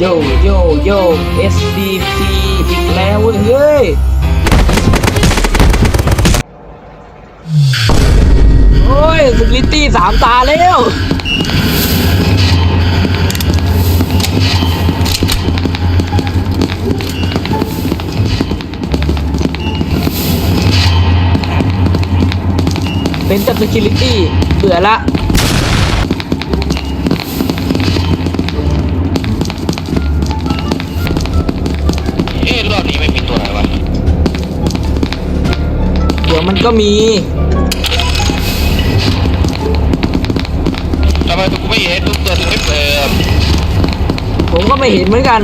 โยโยโย SDP อีกแล้วเว้ยเฮ้ยโอ้ยสกิลิตี้สามตาแล้วเป็นจับสกิลิตี้เบื่อละ ก็มีทำไมกูไม่เห็นทุกตัวถึงไม่เปิดผมก็ไม่เห็นเหมือนกัน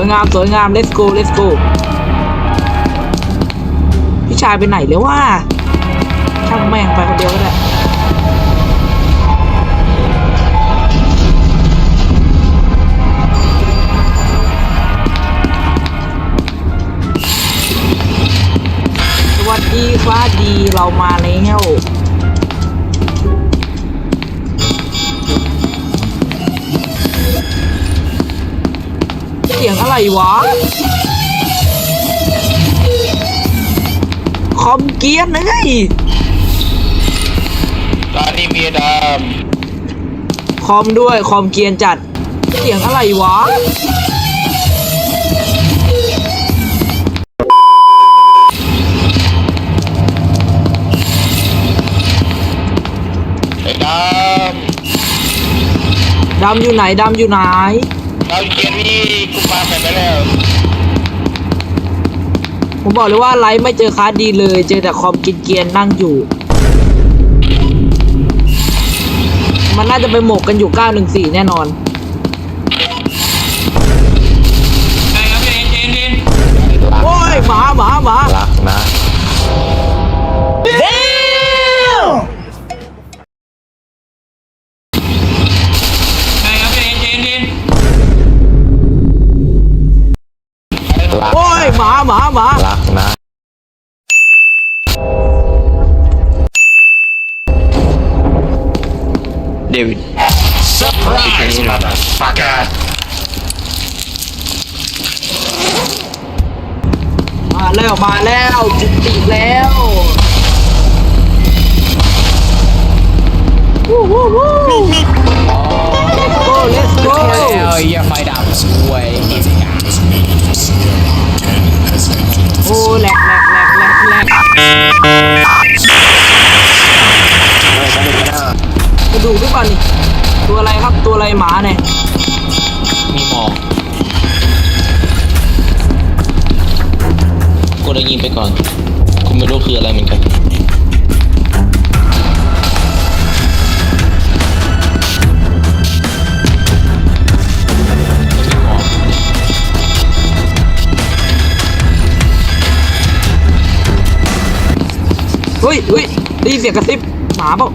วยงามสวยงาม let's go let's go พี่ชายไปไหนแล้ววะช่างแม่งไปคนเดียวก็ได้สวัสดีฟ้าดีเรามาแล้ว วะ คอมเกียร์นะไงตอนนี้มีดคอมด้วย คอมเกียร์จัด เสียงอะไรวะำไอ้ดดำอยู่ไหนดำอยู่ไหนำ เราเกียนนี่กุมาไปแล้วผมบอกเลยว่าไลฟ์ไม่เจอคาดีเลย เจอแต่คอมกินเกียนนั่งอยู่ มันน่าจะไปหมกกันอยู่ 914 แน่นอน โอ้ยหมาหมาหมารักนะ เดวิด Surprise, motherfucker! มาแล้วมาแล้วจุติแล้ววู้วู้วู้ let's go let's go เอ้ยไฟดับสวย ครับตัวอะไรหมาเนี่ยมีหมอกกูได้ยินไปก่อนกูไม่รู้คืออะไรเหมือนกันเฮ้ยเฮ้ยได้ยินเสียงกระซิบหมาเปล่า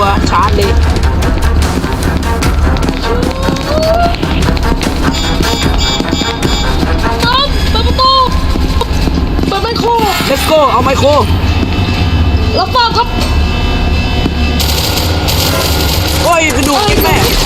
วอย่าไปกลัวชาร์จเลยเปิดประตูเปิดไมโคร let's go เอาไมโครรับฟังครับ โอ้ยกระดูกกินแม่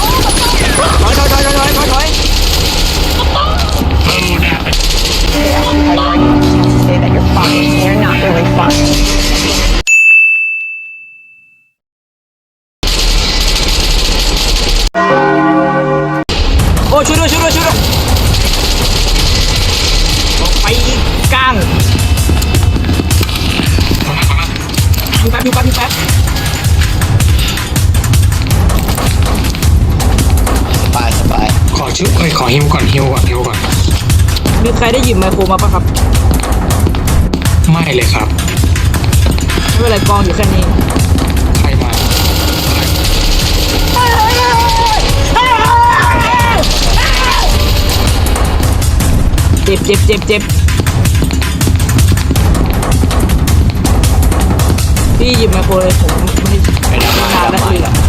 ชุดเอ้ยขอฮิวก่อนฮิวก่อนฮิวก่อน มีใครได้หยิบไมโครมาปะครับ ไม่เลยครับ ไม่เป็นไรกองอยู่แค่นี้ ใครมาเจ็บเจ็บเจ็บเจ็บพี่หยิบไมโครเลยผมไม่ไปดำมาทานดำแล้วมาคือ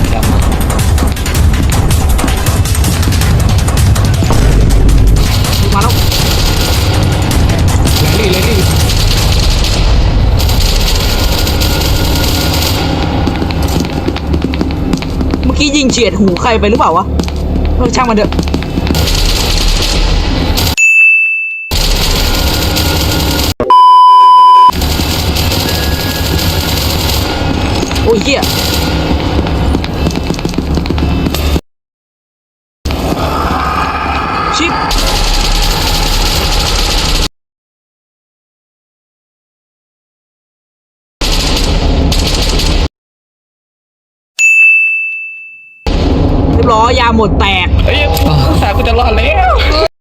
เฉียดหูใครไปหรือเปล่าวะเออช่างมันเถอะ ล้อยาหมดแตก เฮ้ยสายกูจะรอดแล้ว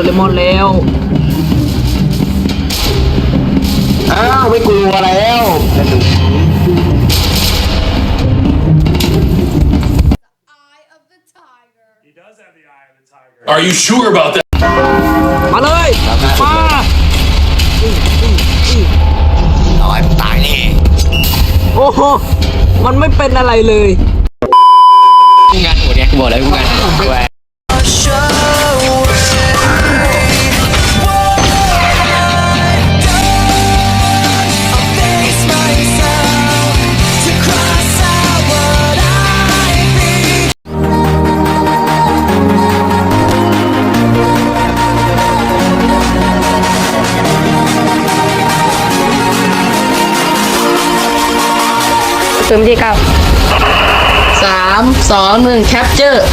ดเรมอนแล้วอ้าวไม่กลัวแล้ว Are you sure about that? มาเลยมาอื้ออื้ออื้อน้อยตายนี่โอ้โหมันไม่เป็นอะไรเลยกูงานหัวเนี่ยกูบอกแล้วกูงานหัว เติมที่เก้าสามสองหนึ่งแคปเจอร์